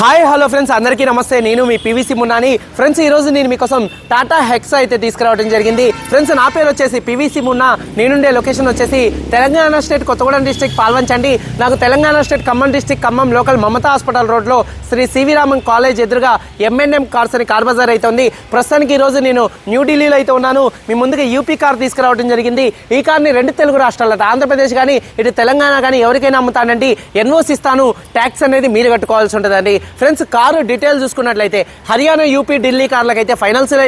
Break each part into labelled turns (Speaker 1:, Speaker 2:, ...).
Speaker 1: Hi hello friends అందరికీ నమస్తే. నేను మీ పీవీసీ మున్నాని ఫ్రెండ్స్ ఈ రోజు నేను మీకోసం టాటా హెక్స్ అయితే తీసుకురావడం జరిగింది. ఫ్రెండ్స్ నా పేరు వచ్చేసి పీవీసీ మున్నా నేనుండే లొకేషన్ వచ్చేసి తెలంగాణ స్టేట్ కొత్తగూడెం డిస్ట్రిక్ట్ పాల్వంచండి. నాకు Telangana state Khammam district Khammam local Mamata hospital రోడ్లో శ్రీ సివి రామన్ కాలేజ్ ఎదురుగా ఎంఎన్ఎం కార్స్ అని కార్ బజార్ అయితే ఉంది. ప్రస్తుతానికి ఈరోజు నేను న్యూఢిల్లీలో అయితే ఉన్నాను. మీ ముందుగా యూపీ కార్ తీసుకురావడం జరిగింది. ఈ కార్ని రెండు తెలుగు రాష్ట్రాలలో ఆంధ్రప్రదేశ్ కానీ ఇటు తెలంగాణ కానీ ఎవరికైనా అమ్ముతానండి. ఎన్ఓసి ఇస్తాను. ట్యాక్స్ అనేది మీరు కట్టుకోవాల్సి ఉంటుందండి. ఫ్రెండ్స్ కారు డీటెయిల్ చూసుకున్నట్లయితే హర్యానా యూపీ ఢిల్లీ కార్లకు అయితే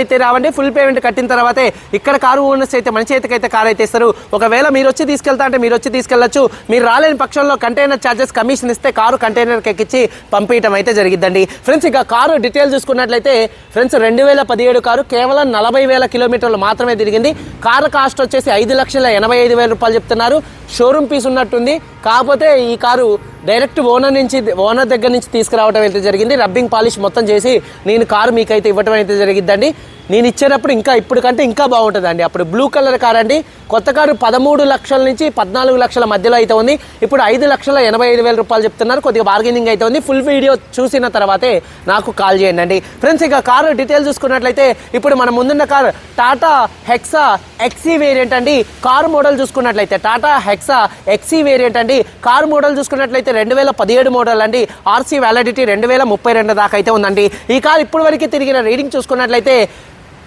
Speaker 1: అయితే రావండి. ఫుల్ పేమెంట్ కట్టిన తర్వాతే ఇక్కడ కారు ఓనర్స్ అయితే మన అయితే కారు అయితే ఇస్తారు. ఒకవేళ మీరు వచ్చి తీసుకెళ్తా అంటే మీరు వచ్చి తీసుకెళ్ళొచ్చు మీరు రాలేని పక్షంలో కంటైనర్ ఛార్జెస్ కమిషన్ ఇస్తే కారు కంటైనర్కి ఎక్కించి పంపించడం అయితే జరిగిద్దండి. ఫ్రెండ్స్ ఇక కారు డీటెయిల్ చూసుకున్నట్లయితే ఫ్రెండ్స్ రెండు వేల పదిహేడు కారు కేవలం నలభై వేల కిలోమీటర్లు మాత్రమే తిరిగింది. కారు కాస్ట్ వచ్చేసి ఐదు లక్షల ఎనభై ఐదు వేల రూపాయలు చెప్తున్నారు. షోరూమ్ పీస్ ఉన్నట్టుంది. కాకపోతే ఈ కారు డైరెక్ట్ ఓనర్ నుంచి ఓనర్ దగ్గర నుంచి తీసుకురావడం అయితే జరిగింది. రబ్బింగ్ పాలిష్ మొత్తం చేసి నేను కారు మీకైతే ఇవ్వడం అయితే జరిగిందండి నేను ఇచ్చేటప్పుడు ఇంకా ఇప్పుడు కంటే ఇంకా బాగుంటుందండి. అప్పుడు బ్లూ కలర్ కార్ అండి. కొత్త కారు పదమూడు లక్షల నుంచి పద్నాలుగు లక్షల మధ్యలో అయితే ఉంది. ఇప్పుడు ఐదు లక్షల ఎనభై ఐదు వేల రూపాయలు చెప్తున్నారు. కొద్దిగా బార్గెనింగ్ అయితే ఉంది. ఫుల్ వీడియో చూసిన తర్వాతే నాకు కాల్ చేయండి అండి ఫ్రెండ్స్ ఇక కారు డీటెయిల్స్ చూసుకున్నట్లయితే ఇప్పుడు మన ముందున్న car Tata Hexa XE variant అండి. కారు మోడల్ చూసుకున్నట్లయితే టాటా హెక్సా ఎక్సీ వేరియంట్ అండి. కారు మోడల్ చూసుకున్నట్లయితే రెండు వేల పదిహేడు మోడల్ అండి. ఆర్సీ వ్యాలిడిటీ రెండు వేల ముప్పై రెండు దాకా అయితే ఉందండి. ఈ కార్ ఇప్పుడు వరకు తిరిగిన రీడింగ్ చూసుకున్నట్లయితే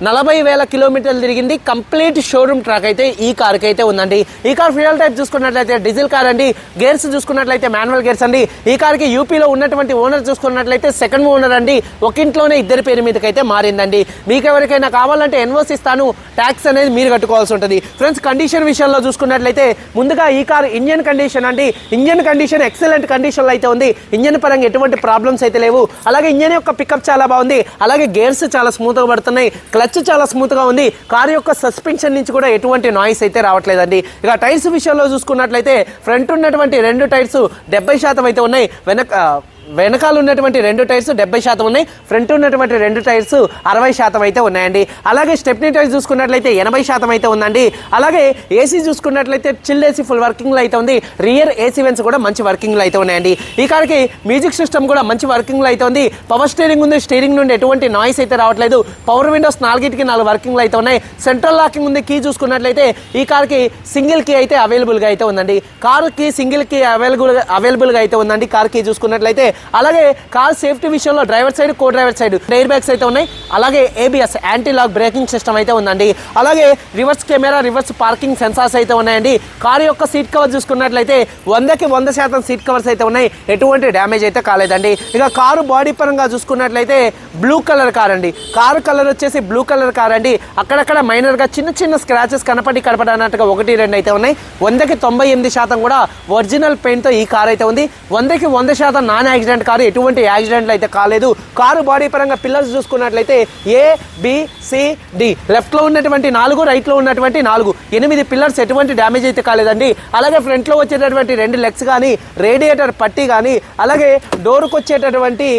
Speaker 1: నలభై వేల కిలోమీటర్లు తిరిగింది. కంప్లీట్ షోరూమ్ ట్రాక్ అయితే ఈ కార్కి అయితే ఉందండి. ఈ కార్ ఫ్యూయల్ టైప్ చూసుకున్నట్లయితే డీజిల్ కార్ అండి. గేర్స్ చూసుకున్నట్లయితే మాన్యువల్ గేర్స్ అండి. ఈ కార్కి యూపీలో ఉన్నటువంటి ఓనర్ చూసుకున్నట్లయితే సెకండ్ ఓనర్ అండి. ఒక ఇంట్లోనే ఇద్దరి పేరు మీదకి అయితే మారిందండి. మీకు ఎవరికైనా కావాలంటే ఎన్ఓసి ఇస్తాను. ట్యాక్స్ అనేది మీరు కట్టుకోవాల్సి ఉంటుంది. ఫ్రెండ్స్ కండిషన్ విషయంలో చూసుకున్నట్లయితే ముందుగా ఈ కార్ ఇంజన్ కండిషన్ అండి. ఇంజన్ కండిషన్ ఎక్సలెంట్ కండిషన్లో అయితే ఉంది. ఇంజన్ పరంగా ఎటువంటి ప్రాబ్లమ్స్ అయితే లేవు. అలాగే ఇంజన్ యొక్క పికప్ చాలా బాగుంది. అలాగే గేర్స్ చాలా స్మూత్గా పడుతున్నాయి. క్లచ్ చాలా స్మూత్గా ఉంది. కార్ యొక్క సస్పెన్షన్ నుంచి కూడా ఎటువంటి నాయిస్ అయితే రావట్లేదండి. ఇక టైర్స్ విషయంలో చూసుకున్నట్లయితే ఫ్రంట్ ఉన్నటువంటి రెండు టైర్స్ డెబ్బై శాతం అయితే ఉన్నాయి. వెనక వెనకాల ఉన్నటువంటి రెండు టైర్స్ డెబ్బై శాతం ఉన్నాయి. ఫ్రంట్ ఉన్నటువంటి రెండు టైర్స్ అరవై శాతం అయితే ఉన్నాయండి. అలాగే స్టెప్నీ టైర్స్ చూసుకున్నట్లయితే ఎనభై శాతం అయితే ఉందండి. అలాగే ఏసీ చూసుకున్నట్లయితే చిల్ ఏసీ ఫుల్ వర్కింగ్లో అయితే ఉంది. రియర్ ఏసీ వెన్స్ కూడా మంచి వర్కింగ్లో అయితే ఉన్నాయండి. ఈ కార్కి మ్యూజిక్ సిస్టమ్ కూడా మంచి వర్కింగ్లో అయితే ఉంది. పవర్ స్టీరింగ్ ఉంది. స్టీరింగ్ నుండి ఎటువంటి నాయిస్ అయితే రావట్లేదు. పవర్ విండోస్ నాలుగిటికి నాలుగు వర్కింగ్లు అయితే ఉన్నాయి. సెంట్రల్ లాకింగ్ ఉంది. కీ చూసుకున్నట్లయితే ఈ కార్కి సింగిల్ కీ అయితే అవైలబుల్గా అయితే ఉందండి. కారుకి సింగిల్ కీ అవైలబుల్ అవైలబుల్గా అయితే ఉందండి. కార్ కీ చూసుకున్నట్లయితే అలాగే కార్ సేఫ్టీ విషయంలో driver side co driver side air bags అయితే ఉన్నాయి. అలాగే ABS anti lock braking system అయితే ఉందండి. అలాగే reverse camera reverse parking sensors అయితే ఉన్నాయండి. కార్ యొక్క సీట్ కవర్ చూసుకున్నట్లయితే వందకి వంద శాతం సీట్ కవర్స్ అయితే ఉన్నాయి. ఎటువంటి డ్యామేజ్ అయితే కాలేదండి. ఇక కారు బాడీ పరంగా చూసుకున్నట్లయితే బ్లూ కలర్ కార్ అండి. కారు కలర్ వచ్చేసి బ్లూ కలర్ కార్ అండి. అక్కడక్కడ మైనర్గా చిన్న చిన్న స్క్రాచెస్ కనపడి కనపడనట్టుగా ఒకటి రెండు అయితే ఉన్నాయి. వందకి తొంభై ఎనిమిది శాతం కూడా ఒరిజినల్ పెయింట్తో ఈ కార్ అయితే ఉంది. వందకి వంద శాతం నాన్ యాక్సిడెంట్ కారు ఎటువంటి యాక్సిడెంట్లు అయితే కాలేదు. కారు బాడీ పరంగా పిల్లర్స్ చూసుకున్నట్లయితే ఏ బి సి డి లెఫ్ట్లో ఉన్నటువంటి నాలుగు రైట్లో ఉన్నటువంటి నాలుగు. ఎనిమిది పిల్లర్స్ ఎటువంటి డ్యామేజ్ అయితే కాలేదండి. అలాగే ఫ్రంట్లో వచ్చేటటువంటి రెండు లెగ్స్ కానీ రేడియేటర్ పట్టి కానీ అలాగే డోర్కి వచ్చేటటువంటి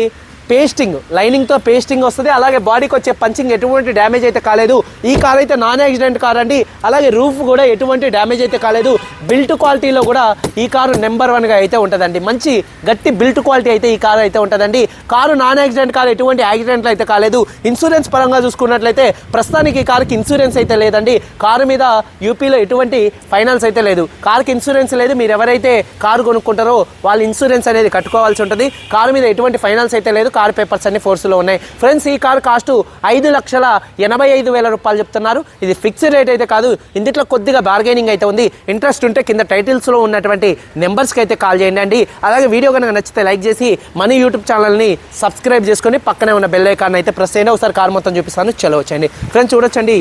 Speaker 1: పేస్టింగ్ లైనింగ్తో పేస్టింగ్ వస్తుంది. అలాగే బాడీకి వచ్చే పంచింగ్ ఎటువంటి డ్యామేజ్ అయితే కాలేదు. ఈ కార్ అయితే నాన్ యాక్సిడెంట్ కార్ అండి. అలాగే రూఫ్ కూడా ఎటువంటి డ్యామేజ్ అయితే కాలేదు. బిల్ట్ క్వాలిటీలో కూడా ఈ కారు నెంబర్ వన్గా అయితే ఉంటుందండి. మంచి గట్టి బిల్ట్ క్వాలిటీ అయితే ఈ కారు అయితే ఉంటుందండి. కారు నాన్ యాక్సిడెంట్ కారు ఎటువంటి యాక్సిడెంట్లు అయితే కాలేదు. ఇన్సూరెన్స్ పరంగా చూసుకున్నట్లయితే ప్రస్తుతానికి ఈ కారుకి ఇన్సూరెన్స్ అయితే లేదండి. కారు మీద యూపీలో ఎటువంటి ఫైనాన్స్ అయితే లేదు. కారుకి ఇన్సూరెన్స్ లేదు. మీరు ఎవరైతే కారు కొనుక్కుంటారో వాళ్ళు ఇన్సూరెన్స్ అనేది కట్టుకోవాల్సి ఉంటుంది. కారు మీద ఎటువంటి ఫైనాన్స్ అయితే లేదు. కార్ పేపర్స్ అన్ని ఫోర్స్లో ఉన్నాయి. ఫ్రెండ్స్ ఈ కార్ కాస్ట్ ఐదు లక్షల ఎనభై ఐదు వేల రూపాయలు చెప్తున్నారు. ఇది ఫిక్స్డ్ రేట్ అయితే కాదు ఇందులో కొద్దిగా బార్గెనింగ్ అయితే ఉంది. ఇంట్రెస్ట్ ఉంటే కింద టైటిల్స్లో ఉన్నటువంటి నెంబర్స్కి అయితే కాల్ చేయండి అండి. అలాగే వీడియో కనుక నచ్చితే లైక్ చేసి మన యూట్యూబ్ ఛానల్ని సబ్స్క్రైబ్ చేసుకొని పక్కనే ఉన్న బెల్ ఐకాన్ అయితే ప్రెస్ అయినా ఒకసారి కార్ మొత్తం చూపిస్తాను. చలో వచ్చండి ఫ్రెండ్స్ చూడొచ్చండి.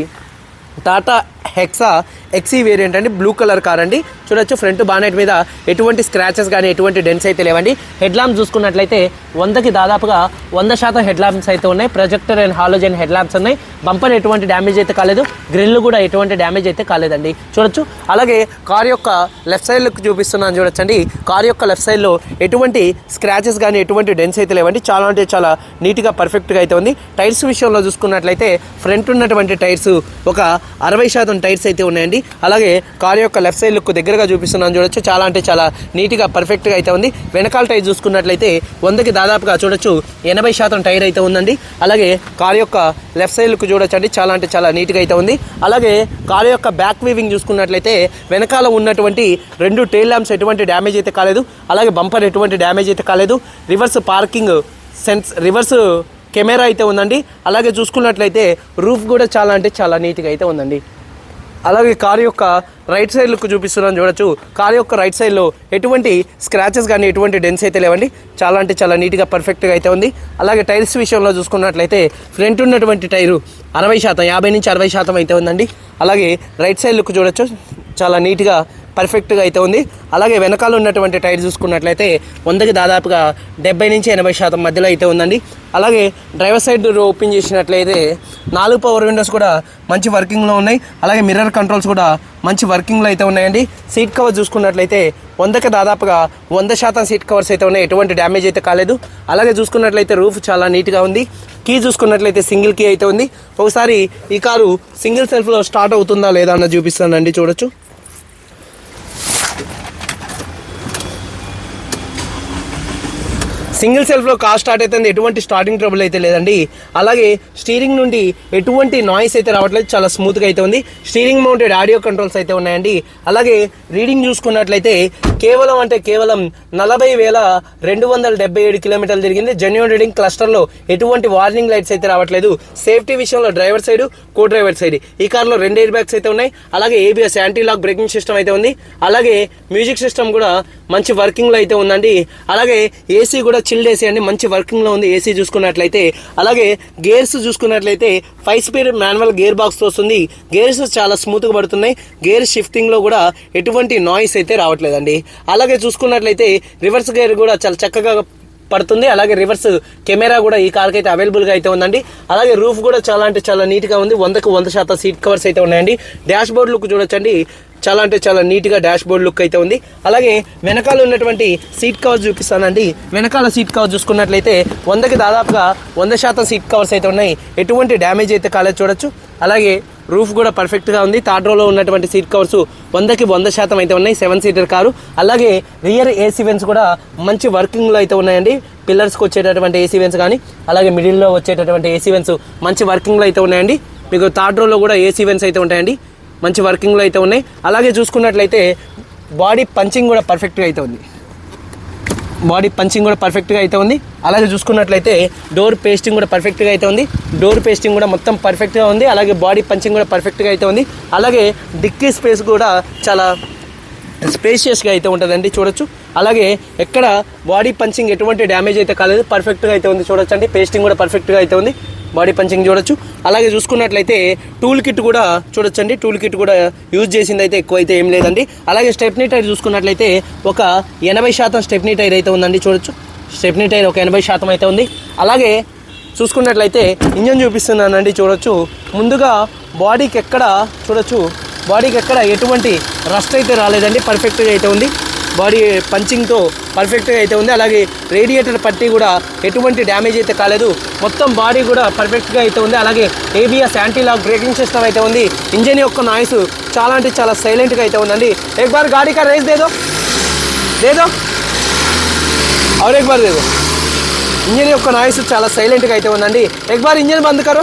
Speaker 1: టాటా హెక్సా ఎక్సీ వేరియంట్ అండి బ్లూ కలర్ కార్ అండి. చూడొచ్చు ఫ్రంట్ బానెట్ మీద ఎటువంటి స్క్రాచెస్ కానీ ఎటువంటి డెన్స్ అయితే లేవండి. హెడ్ ల్యాంప్స్ చూసుకున్నట్లయితే వందకి దాదాపుగా వంద శాతం హెడ్ ల్యాంప్స్ అయితే ఉన్నాయి. Projector and halogen head lamps ఉన్నాయి. బంపర్ ఎటువంటి డ్యామేజ్ అయితే కాలేదు. గ్రిల్ కూడా ఎటువంటి డ్యామేజ్ అయితే కాలేదండి. చూడొచ్చు. అలాగే కార్ యొక్క లెఫ్ట్ సైడ్ లుక్ చూపిస్తున్నాను చూడొచ్చండి. కార్ యొక్క లెఫ్ట్ సైడ్లో ఎటువంటి స్క్రాచెస్ కానీ ఎటువంటి డెన్స్ అయితే లేవండి. చాలా అంటే చాలా నీట్గా పర్ఫెక్ట్గా అయితే ఉంది. టైర్స్ విషయంలో చూసుకున్నట్లయితే ఫ్రంట్ ఉన్నటువంటి టైర్స్ ఒక అరవై శాతం థౌసండ్ టైర్స్ అయితే ఉన్నాయండి. అలాగే కార్ యొక్క లెఫ్ట్ సైడ్ లుక్ దగ్గరగా చూపిస్తున్నాను చూడొచ్చు. చాలా అంటే చాలా నీట్గా పర్ఫెక్ట్గా అయితే ఉంది. వెనకాల టైర్ చూసుకున్నట్లయితే వందకి దాదాపుగా చూడొచ్చు ఎనభై శాతం టైర్ అయితే ఉందండి. అలాగే కార్ యొక్క లెఫ్ట్ సైడ్ లుక్ చూడొచ్చండి. చాలా అంటే చాలా నీట్గా అయితే ఉంది. అలాగే కార్ యొక్క బ్యాక్ వీవింగ్ చూసుకున్నట్లయితే వెనకాల ఉన్నటువంటి రెండు టైల్ ల్యాంప్స్ ఎటువంటి డ్యామేజ్ అయితే కాలేదు. అలాగే బంపర్ ఎటువంటి డ్యామేజ్ అయితే కాలేదు. Reverse parking sense reverse camera అయితే ఉందండి. అలాగే చూసుకున్నట్లయితే రూఫ్ కూడా చాలా అంటే చాలా నీట్గా అయితే ఉందండి. అలాగే కారు యొక్క రైట్ సైడ్ లుక్ చూపిస్తున్నాను చూడొచ్చు. కారు యొక్క రైట్ సైడ్లో ఎటువంటి స్క్రాచెస్ కానీ ఎటువంటి డెన్స్ అయితే లేవండి. చాలా అంటే చాలా నీట్గా పర్ఫెక్ట్గా అయితే ఉంది. అలాగే టైర్స్ విషయంలో చూసుకున్నట్లయితే ఫ్రంట్ ఉన్నటువంటి టైరు అరవై శాతం యాభై నుంచి అరవై శాతం అయితే ఉందండి. అలాగే రైట్ సైడ్ లుక్ చూడొచ్చు. చాలా నీట్గా పర్ఫెక్ట్గా అయితే ఉంది. అలాగే వెనకాల ఉన్నటువంటి టైర్ చూసుకున్నట్లయితే వందకి దాదాపుగా డెబ్బై నుంచి ఎనభై శాతం మధ్యలో అయితే ఉందండి. అలాగే డ్రైవర్ సైడ్ డోర్ ఓపెన్ చేసినట్లయితే నాలుగు పవర్ విండోస్ కూడా మంచి వర్కింగ్లో ఉన్నాయి. అలాగే మిర్రర్ కంట్రోల్స్ కూడా మంచి వర్కింగ్లో అయితే ఉన్నాయండి. సీట్ కవర్ చూసుకున్నట్లయితే వందకి దాదాపుగా వంద శాతం సీట్ కవర్స్ అయితే ఉన్నాయి. ఎటువంటి డ్యామేజ్ అయితే కాలేదు. అలాగే చూసుకున్నట్లయితే రూఫ్ చాలా నీట్గా ఉంది. కీ చూసుకున్నట్లయితే సింగిల్ కీ అయితే ఉంది. ఒకసారి ఈ కారు సింగిల్ సెల్ఫ్లో స్టార్ట్ అవుతుందా లేదా అన్న చూపిస్తానండి. చూడొచ్చు. సింగిల్ సెల్ఫ్లో కార్ స్టార్ట్ అవుతుంది ఎటువంటి స్టార్టింగ్ ట్రబుల్ అయితే లేదండి. అలాగే స్టీరింగ్ నుండి ఎటువంటి నాయిస్ అయితే రావట్లేదు చాలా స్మూత్గా అయితే ఉంది. స్టీరింగ్ మౌంటెడ్ ఆడియో కంట్రోల్స్ అయితే ఉన్నాయండి. అలాగే రీడింగ్ చూసుకున్నట్లయితే కేవలం అంటే కేవలం నలభై వేల రెండు వందల డెబ్బై ఏడు కిలోమీటర్లు తిరిగింది. జెన్యున్ రీడింగ్ క్లస్టర్లో ఎటువంటి వార్నింగ్ లైట్స్ అయితే రావట్లేదు. సేఫ్టీ విషయంలో driver side co driver side ఈ కార్లో రెండు ఎయిర్ బ్యాగ్స్ అయితే ఉన్నాయి. అలాగే ABS anti lock braking system అయితే ఉంది. అలాగే మ్యూజిక్ సిస్టమ్ కూడా మంచి వర్కింగ్లో అయితే ఉందండి. అలాగే ఏసీ కూడా చిల్డ్ ఏసీ అండి. మంచి వర్కింగ్లో ఉంది. ఏసీ చూసుకున్నట్లయితే. అలాగే గేర్స్ చూసుకున్నట్లయితే five speed manual gear box వస్తుంది. గేర్స్ చాలా స్మూత్గా పడుతున్నాయి. గేర్ షిఫ్టింగ్లో కూడా ఎటువంటి నాయిస్ అయితే రావట్లేదండి. అలాగే చూసుకున్నట్లయితే రివర్స్ గేర్ కూడా చాలా చక్కగా పడుతుంది. అలాగే రివర్స్ కెమెరా కూడా ఈ కార్కి అయితే అవైలబుల్గా అయితే ఉందండి. అలాగే రూఫ్ కూడా చాలా అంటే చాలా నీట్గా ఉంది. వందకు వంద శాతం సీట్ కవర్స్ అయితే ఉన్నాయండి. డాష్ బోర్డ్ లుక్ చూడొచ్చండి. చాలా అంటే చాలా నీట్గా డాష్ బోర్డ్ లుక్ అయితే ఉంది. అలాగే వెనకాల ఉన్నటువంటి సీట్ కవర్ చూపిస్తానండి. వెనకాల సీట్ కవర్ చూసుకున్నట్లయితే వందకి దాదాపుగా వంద శాతం సీట్ కవర్స్ అయితే ఉన్నాయి. ఎటువంటి డ్యామేజ్ అయితే కాలేదు చూడొచ్చు. అలాగే రూఫ్ కూడా పర్ఫెక్ట్గా ఉంది. థర్డ్ రోలో ఉన్నటువంటి సీట్ కవర్స్ వందకి వంద శాతం అయితే ఉన్నాయి. Seven seater car. అలాగే రియర్ ఏసీ వెన్స్ కూడా మంచి వర్కింగ్లో అయితే ఉన్నాయండి. పిల్లర్స్కి వచ్చేటటువంటి ఏసీ వెన్స్ కానీ అలాగే మిడిల్లో వచ్చేటటువంటి ఏసీ వెన్స్ మంచి వర్కింగ్లో అయితే ఉన్నాయండి. మీకు థర్డ్ రోలో కూడా ఏసీ వెన్స్ అయితే ఉంటాయండి. మంచి వర్కింగ్లో అయితే ఉన్నాయి. అలాగే చూసుకున్నట్లయితే బాడీ పంచింగ్ కూడా పర్ఫెక్ట్గా అయితే ఉంది. బాడీ పంచింగ్ కూడా పర్ఫెక్ట్గా అయితే ఉంది. అలాగే చూసుకున్నట్లయితే డోర్ పేస్టింగ్ కూడా పర్ఫెక్ట్గా అయితే ఉంది. డోర్ పేస్టింగ్ కూడా మొత్తం పర్ఫెక్ట్గా ఉంది. అలాగే బాడీ పంచింగ్ కూడా పర్ఫెక్ట్గా అయితే ఉంది. అలాగే డిక్కీ స్పేస్ కూడా చాలా స్పేషియస్గా అయితే ఉంటుందండి చూడొచ్చు. అలాగే ఎక్కడ బాడీ పంచింగ్ ఎటువంటి డ్యామేజ్ అయితే కాలేదు. పర్ఫెక్ట్గా అయితే ఉంది చూడొచ్చండి. పేస్టింగ్ కూడా పర్ఫెక్ట్గా అయితే ఉంది. బాడీ పంచింగ్ చూడొచ్చు. అలాగే చూసుకున్నట్లయితే టూల్ కిట్ కూడా చూడొచ్చండి. టూల్ కిట్ కూడా యూజ్ చేసింది అయితే ఎక్కువ అయితే ఏం లేదండి. అలాగే స్టెప్నీ టైర్ చూసుకున్నట్లయితే ఒక ఎనభై శాతం స్టెప్నీ టైర్ అయితే ఉందండి. చూడొచ్చు. స్టెప్నీ టైర్ ఒక ఎనభై శాతం అయితే ఉంది. అలాగే చూసుకున్నట్లయితే ఇంజన్ చూపిస్తున్నానండి. చూడొచ్చు. ముందుగా బాడీకి ఎక్కడ చూడొచ్చు. బాడీకి ఎక్కడ ఎటువంటి రస్ట్ అయితే రాలేదండి. పర్ఫెక్ట్గా అయితే ఉంది. బాడీ పంచింగ్తో పర్ఫెక్ట్గా అయితే ఉంది అలాగే రేడియేటర్ పట్టి కూడా ఎటువంటి డ్యామేజ్ అయితే కాలేదు మొత్తం బాడీ కూడా పర్ఫెక్ట్గా అయితే ఉంది అలాగే ABS anti lock braking system అయితే ఉంది ఇంజన్ యొక్క నాయిస్ చాలా అంటే చాలా సైలెంట్గా అయితే ఉందండి एक बार गाड़ी का रेस दे दो दे दो और एक बार दे दो ఇంజన్ యొక్క నాయిస్ చాలా సైలెంట్గా అయితే ఉందండి ఎక్ బార్ ఇంజన్ బంద్ కరో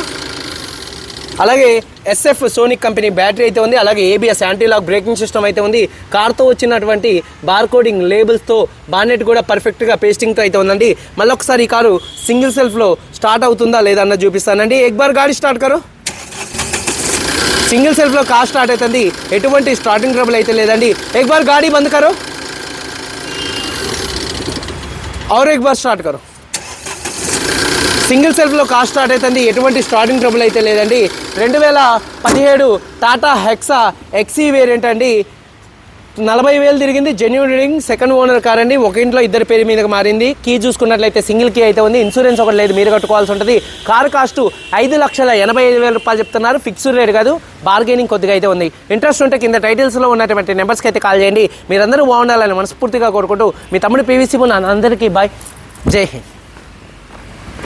Speaker 1: అలాగే ఎస్ఎఫ్ సోనిక్ కంపెనీ బ్యాటరీ అయితే ఉంది అలాగే ABS anti lock braking system అయితే ఉంది కార్తో వచ్చినటువంటి బార్ కోడింగ్ లేబుల్స్తో బానెట్ కూడా పర్ఫెక్ట్గా పేస్టింగ్తో అయితే ఉందండి మళ్ళీ ఒకసారి ఈ కారు సింగిల్ సెల్ఫ్లో స్టార్ట్ అవుతుందా లేదా అన్నది చూపిస్తానండి ఎక్ బార్ గాడి స్టార్ట్ కరో సింగిల్ సెల్ఫ్లో కార్ స్టార్ట్ అవుతుంది ఎటువంటి స్టార్టింగ్ ట్రబుల్ అయితే లేదండి ఎక్ బార్ గాడి బంద్ కరో और एक बार స్టార్ట్ కరో సింగిల్ సెల్ఫ్లో కార్ స్టార్ట్ అవుతుంది ఎటువంటి స్టార్టింగ్ ట్రబుల్ అయితే లేదండి. రెండు వేల పదిహేడు టాటా హెక్సా ఎక్సీ వేరియంట్ అండి. నలభై వేలు తిరిగింది genuine reading second owner car అండి. ఒక ఇంట్లో ఇద్దరు పేరు మీదకి మారింది. కీ చూసుకున్నట్లయితే సింగిల్ కీ అయితే ఉంది. ఇన్సూరెన్స్ ఒకటి లేదు మీరు కట్టుకోవాల్సి ఉంటుంది. కార్ కాస్ట్ ఐదు లక్షల ఎనభై ఐదు వేల రూపాయలు చెప్తున్నారు. ఫిక్స్డ్ రేట్ కాదు బార్గెనింగ్ కొద్దిగా అయితే ఉంది. ఇంట్రెస్ట్ ఉంటే కింద టైటిల్స్లో ఉన్నటువంటి నెంబర్స్కి అయితే కాల్ చేయండి. మీరందరూ బాగుండాలని మనస్ఫూర్తిగా కోరుకుంటూ మీ తమ్ముడు పీవీసీ నా అందరికీ బాయ్ జై హింద్.